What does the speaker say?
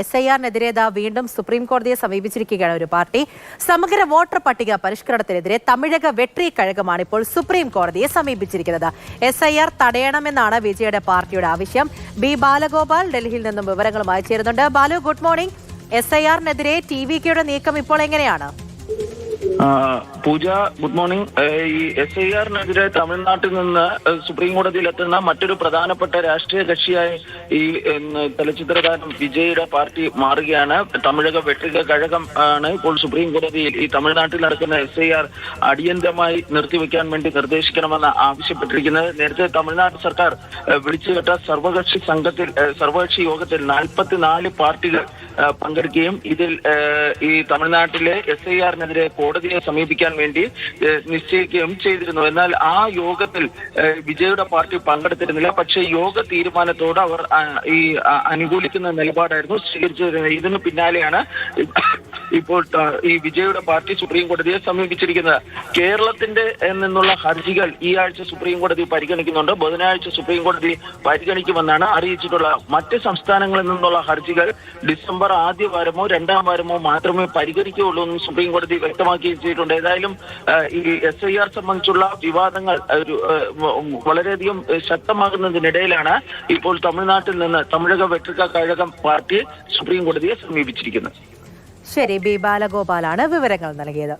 S I ആറിനെതിരെ വീണ്ടും supreme കോടതിയെ സമീപിച്ചിരിക്കുകയാണ് ഒരു പാർട്ടി. സമഗ്ര വോട്ടർ പട്ടിക പരിഷ്കരണത്തിനെതിരെ തമിഴക വെട്രി കഴകമാണ് ഇപ്പോൾ സുപ്രീം കോടതിയെ സമീപിച്ചിരിക്കുന്നത്. എസ് ഐ ആർ തടയണമെന്നാണ് വിജയുടെ പാർട്ടിയുടെ ആവശ്യം. ബി ബാലഗോപാൽ ഡൽഹിയിൽ നിന്നും വിവരങ്ങളുമായി ചേരുന്നുണ്ട്. Balu good morning. S I ആറിനെതിരെ T V കെയുടെ നീക്കം ഇപ്പോൾ എങ്ങനെയാണ്? Pooja good morning. ഈ എസ് ഐ ആറിനെതിരെ തമിഴ്നാട്ടിൽ നിന്ന് സുപ്രീം കോടതിയിൽ എത്തുന്ന മറ്റൊരു പ്രധാനപ്പെട്ട രാഷ്ട്രീയ കക്ഷിയായി ഈ ചലച്ചിത്ര താരം വിജയുടെ പാർട്ടി മാറുകയാണ്. തമിഴക വെട്ടിക കഴകം ആണ് ഇപ്പോൾ സുപ്രീം കോടതിയിൽ ഈ തമിഴ്നാട്ടിൽ നടക്കുന്ന എസ് ഐ ആർ അടിയന്തരമായി നിർത്തിവെക്കാൻ വേണ്ടി നിർദ്ദേശിക്കണമെന്ന് ആവശ്യപ്പെട്ടിരിക്കുന്നത്. നേരത്തെ തമിഴ്നാട് സർക്കാർ വിളിച്ചുകെട്ട സർവകക്ഷി സംഘത്തിൽ സർവകക്ഷി യോഗത്തിൽ നാൽപ്പത്തിനാല് പാർട്ടികൾ പങ്കെടുക്കുകയും ഇതിൽ ഈ തമിഴ്നാട്ടിലെ എസ് ഐ ആറിനെതിരെ കോടതിയെ സമീപിക്കാൻ വേണ്ടി നിശ്ചയിക്കുകയും ചെയ്തിരുന്നു. എന്നാൽ ആ യോഗത്തിൽ വിജയുടെ പാർട്ടി പങ്കെടുത്തിരുന്നില്ല. പക്ഷേ യോഗ തീരുമാനത്തോട് അവർ ഈ അനുകൂലിക്കുന്ന നിലപാടായിരുന്നു സ്വീകരിച്ചിരുന്നത് ഇതിനു പിന്നാലെയാണ് ഇപ്പോൾ ഈ വിജയുടെ പാർട്ടി സുപ്രീം കോടതിയെ സമീപിച്ചിരിക്കുന്നത്. കേരളത്തിന്റെ നിന്നുള്ള ഹർജികൾ ഈ ആഴ്ച സുപ്രീം കോടതി പരിഗണിക്കുന്നുണ്ട്. ബുധനാഴ്ച സുപ്രീം കോടതി പരിഗണിക്കുമെന്നാണ് അറിയിച്ചിട്ടുള്ളത് മറ്റ് സംസ്ഥാനങ്ങളിൽ നിന്നുള്ള ഹർജികൾ. ഡിസംബർ ആദ്യ വാരമോ രണ്ടാം വാരമോ മാത്രമേ പരിഗണിക്കുകയുള്ളൂ എന്ന് സുപ്രീം കോടതി വ്യക്തമാക്കി ചെയ്തിട്ടുണ്ട്. ഏതായാലും ഈ എസ് ഐ ആർ സംബന്ധിച്ചുള്ള വിവാദങ്ങൾ ഒരു വളരെയധികം ശക്തമാകുന്നതിനിടയിലാണ് ഇപ്പോൾ തമിഴ്നാട്ടിൽ നിന്ന് തമിഴക വെട്ടിക്ക കഴകം പാർട്ടി സുപ്രീം കോടതിയെ സമീപിച്ചിരിക്കുന്നത്. ശരി ബി ബാലഗോപാലാണ് വിവരങ്ങൾ നൽകിയത്.